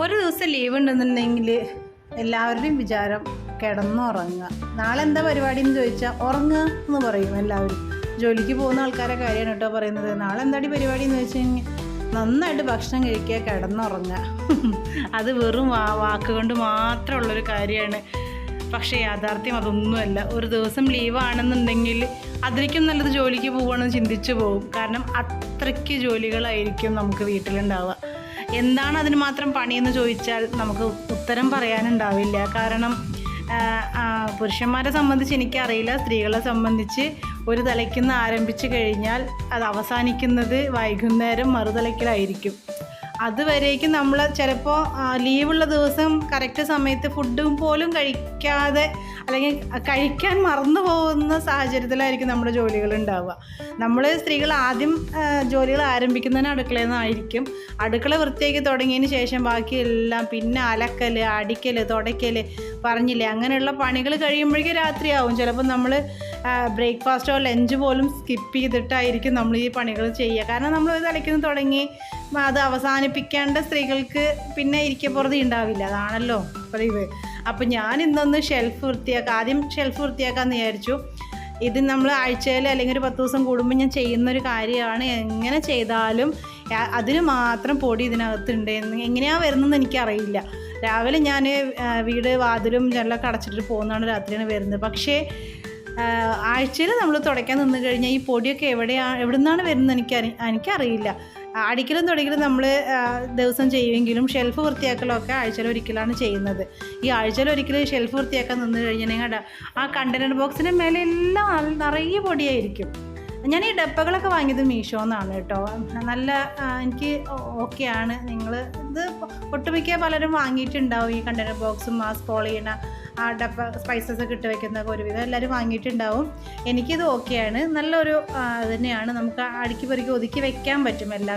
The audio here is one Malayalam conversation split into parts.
ഒരു ദിവസം ലീവ് ഉണ്ടെന്നുണ്ടെങ്കിൽ എല്ലാവരുടെയും വിചാരം കിടന്നുറങ്ങുക. നാളെ എന്താ പരിപാടി എന്ന് ചോദിച്ചാൽ ഉറങ്ങുക എന്ന് പറയും എല്ലാവരും. ജോലിക്ക് പോകുന്ന ആൾക്കാരെ കാര്യമാണ് കേട്ടോ പറയുന്നത്. നാളെ എന്താടി പരിപാടി എന്ന് വെച്ച് കഴിഞ്ഞാൽ നന്നായിട്ട് ഭക്ഷണം കഴിക്കുക കിടന്നുറങ്ങുക. അത് വെറും വാ വാക്കുകൊണ്ട് മാത്രമുള്ളൊരു കാര്യമാണ്. പക്ഷേ യാഥാർത്ഥ്യം അതൊന്നുമല്ല. ഒരു ദിവസം ലീവാണെന്നുണ്ടെങ്കിൽ അതിലേക്കും നല്ലത് ജോലിക്ക് പോവുകയാണെന്ന് ചിന്തിച്ചു പോകും. കാരണം അത്രയ്ക്ക് ജോലികളായിരിക്കും നമുക്ക് വീട്ടിലുണ്ടാവുക. എന്താണ് അതിന് മാത്രം പണിയെന്ന് ചോദിച്ചാൽ നമുക്ക് ഉത്തരം പറയാനുണ്ടാവില്ല. കാരണം പുരുഷന്മാരെ സംബന്ധിച്ച് എനിക്കറിയില്ല. സ്ത്രീകളെ സംബന്ധിച്ച് ഒരു തലയ്ക്കുന്ന ആരംഭിച്ചു കഴിഞ്ഞാൽ അത് അവസാനിക്കുന്നത് വൈകുന്നേരം മറുതലയ്ക്കലായിരിക്കും. അതുവരേക്കും നമ്മൾ ചിലപ്പോൾ ലീവുള്ള ദിവസം കറക്റ്റ് സമയത്ത് ഫുഡും പോലും കഴിക്കാതെ അല്ലെങ്കിൽ കഴിക്കാൻ മറന്നു പോകുന്ന സാഹചര്യത്തിലായിരിക്കും നമ്മുടെ ജോലികൾ ഉണ്ടാവുക. നമ്മൾ സ്ത്രീകൾ ആദ്യം ജോലികൾ ആരംഭിക്കുന്നതിന് അടുക്കളയിൽ നിന്നായിരിക്കും അടുക്കള വൃത്തിയാക്കി തുടങ്ങിയതിന് ശേഷം ബാക്കിയെല്ലാം പിന്നെ അലക്കൽ അടിക്കൽ തുടയ്ക്കൽ പറഞ്ഞില്ലേ? അങ്ങനെയുള്ള പണികൾ കഴിയുമ്പോഴേക്കും രാത്രിയാവും. ചിലപ്പോൾ നമ്മൾ ബ്രേക്ക്ഫാസ്റ്റോ ലഞ്ച് പോലും സ്കിപ്പ് ചെയ്തിട്ടായിരിക്കും നമ്മൾ ഈ പണികൾ ചെയ്യുക. കാരണം നമ്മൾ തലയ്ക്കുന്ന തുടങ്ങി അത് അവസാനിപ്പിക്കേണ്ട സ്ത്രീകൾക്ക് പിന്നെ ഇരിക്കപ്പുറത്ത് ഉണ്ടാവില്ല. അതാണല്ലോ പതിവ്. അപ്പോൾ ഞാൻ ഇന്നൊന്ന് ഷെൽഫ് വൃത്തിയാക്കാം. ആദ്യം ഷെൽഫ് വൃത്തിയാക്കാമെന്ന് വിചാരിച്ചു. ഇത് നമ്മൾ ആഴ്ചയിൽ അല്ലെങ്കിൽ ഒരു പത്ത് ദിവസം കൂടുമ്പോൾ ഞാൻ ചെയ്യുന്നൊരു കാര്യമാണ്. എങ്ങനെ ചെയ്താലും അതിന് മാത്രം പൊടി ഇതിനകത്തുണ്ട് എങ്ങനെയാണ് വരുന്നതെന്ന് എനിക്കറിയില്ല. രാവിലെ ഞാൻ വീട് വാതിലും ജനലൊക്കെ അടച്ചിട്ട് പോകുന്നതാണ് രാത്രിയാണ് വരുന്നത്. പക്ഷേ ആഴ്ചയിൽ നമ്മൾ തുടയ്ക്കാൻ നിന്ന് കഴിഞ്ഞാൽ ഈ പൊടിയൊക്കെ എവിടെയാണ് എവിടെ നിന്നാണ് വരുന്നത് എനിക്ക് എനിക്കറിയില്ല. അടിക്കലും തുടക്കലും നമ്മൾ ദിവസം ചെയ്യുമെങ്കിലും ഷെൽഫ് വൃത്തിയാക്കലൊക്കെ ആഴ്ചയിൽ ഒരിക്കലാണ് ചെയ്യുന്നത്. ഈ ആഴ്ചയിൽ ഒരിക്കൽ ഷെൽഫ് വൃത്തിയാക്കാൻ നിന്ന് കഴിഞ്ഞാൽ ആ കണ്ടെയ്നർ ബോക്സിന്റെ മേലെ എല്ലാം നിറയെ പൊടിയായിരിക്കും. ഞാൻ ഈ ഡപ്പകളൊക്കെ വാങ്ങിയത് മീഷോ മീഷോന്നാണ് കേട്ടോ. നല്ല എനിക്ക് ഓക്കെയാണ്. നിങ്ങൾ ഇത് ഒട്ടുമിക്ക പലരും വാങ്ങിയിട്ടുണ്ടാവും ഈ കണ്ടെയ്നർ ബോക്സും ആ സ്പോൾ ചെയ്യണ ആ ഡപ്പ സ്പൈസസ് ഒക്കെ ഇട്ട് വെക്കുന്ന ഒരുവിധം എല്ലാവരും വാങ്ങിയിട്ടുണ്ടാവും. എനിക്കിത് ഓക്കെയാണ്. നല്ലൊരു ഇതന്നെയാണ് ഇത് തന്നെയാണ്. നമുക്ക് അടുക്കി പെറുക്കി ഒതുക്കി വെക്കാൻ പറ്റും എല്ലാ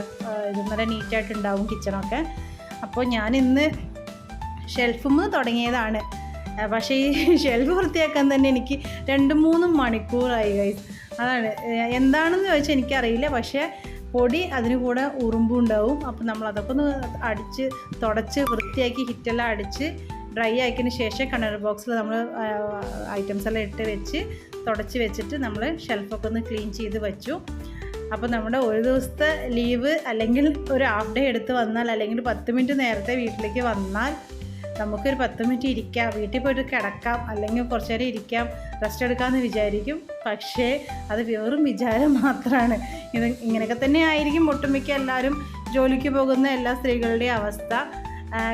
ഇതും നല്ല നീറ്റായിട്ടുണ്ടാവും കിച്ചണൊക്കെ. അപ്പോൾ ഞാൻ ഇന്ന് ഷെൽഫും തുടങ്ങിയതാണ്. പക്ഷേ ഈ ഷെൽഫ് വൃത്തിയാക്കാൻ തന്നെ എനിക്ക് രണ്ട് മൂന്ന് മണിക്കൂറായി ഗൈസ് അതാണ്. എന്താണെന്ന് ചോദിച്ചാൽ എനിക്കറിയില്ല. പക്ഷേ പൊടി അതിന് കൂടെ ഉറുമ്പും ഉണ്ടാവും അപ്പോൾ നമ്മൾ അതൊക്കെ ഒന്ന് അടിച്ച് തുടച്ച് വൃത്തിയാക്കി ഹിറ്റെല്ലാം അടിച്ച് ഡ്രൈ ആക്കിയതിന് ശേഷം കണ്ണർ ബോക്സിൽ നമ്മൾ ഐറ്റംസ് എല്ലാം ഇട്ട് വെച്ച് തുടച്ച് വെച്ചിട്ട് നമ്മൾ ഷെൽഫൊക്കെ ഒന്ന് ക്ലീൻ ചെയ്ത് വെച്ചു. അപ്പോൾ നമ്മുടെ ഒരു ദിവസത്തെ ലീവ് അല്ലെങ്കിൽ ഒരു ഹാഫ് ഡേ എടുത്ത് വന്നാൽ അല്ലെങ്കിൽ പത്ത് മിനിറ്റ് നേരത്തെ വീട്ടിലേക്ക് വന്നാൽ നമുക്കൊരു പത്ത് മിനിറ്റ് ഇരിക്കാം വീട്ടിൽ പോയിട്ട് കിടക്കാം അല്ലെങ്കിൽ കുറച്ച് നേരം ഇരിക്കാം റെസ്റ്റ് എടുക്കാമെന്ന് വിചാരിക്കും. പക്ഷേ അത് വെറും വിചാരം മാത്രമാണ് ഇത് ഇങ്ങനെയൊക്കെ തന്നെ ആയിരിക്കും ഒട്ടുമിക്ക എല്ലാവരും ജോലിക്ക് പോകുന്ന എല്ലാ സ്ത്രീകളുടെയും അവസ്ഥ.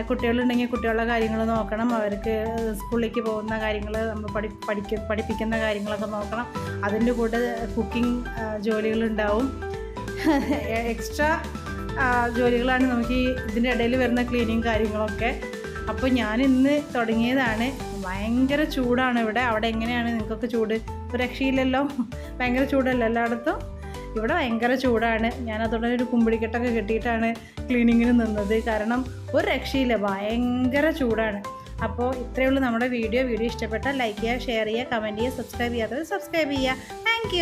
കുട്ടികളുണ്ടെങ്കിൽ കുട്ടികളുടെ കാര്യങ്ങൾ നോക്കണം അവർക്ക് സ്കൂളിലേക്ക് പോകുന്ന കാര്യങ്ങൾ നമ്മൾ പഠി പഠിക്ക പഠിപ്പിക്കുന്ന കാര്യങ്ങളൊക്കെ നോക്കണം. അതിന്റെ കൂടെ കുക്കിംഗ് ജോലികളുണ്ടാവും എക്സ്ട്രാ ജോലികളാണ് നമുക്ക് ഈ ഇതിന്റെ ഇടയിൽ വരുന്ന ക്ലീനിങ് കാര്യങ്ങളൊക്കെ. അപ്പോൾ ഞാൻ ഇന്ന് തുടങ്ങിയതാണ്. ഭയങ്കര ചൂടാണ് ഇവിടെ. അവിടെ എങ്ങനെയാണ് നിങ്ങൾക്കൊക്കെ ചൂട്? ഒരു രക്ഷയില്ലല്ലോ? ഭയങ്കര ചൂടല്ലോ എല്ലായിടത്തും? ഇവിടെ ഭയങ്കര ചൂടാണ്. ഞാൻ അതുകൊണ്ട് ഒരു കുമ്പിടിക്കെട്ടൊക്കെ കെട്ടിയിട്ടാണ് ക്ലീനിങ്ങിന് നിന്നത്. കാരണം ഒരു രക്ഷയില്ല. ഭയങ്കര ചൂടാണ്. അപ്പോൾ ഇത്രയേ ഉള്ളൂ നമ്മുടെ വീഡിയോ. വീഡിയോ ഇഷ്ടപ്പെട്ടാൽ ലൈക്ക് ചെയ്യുക ഷെയർ ചെയ്യുക കമന്റ് ചെയ്യുക സബ്സ്ക്രൈബ് ചെയ്യാത്തവർ സബ്സ്ക്രൈബ് ചെയ്യുക. താങ്ക്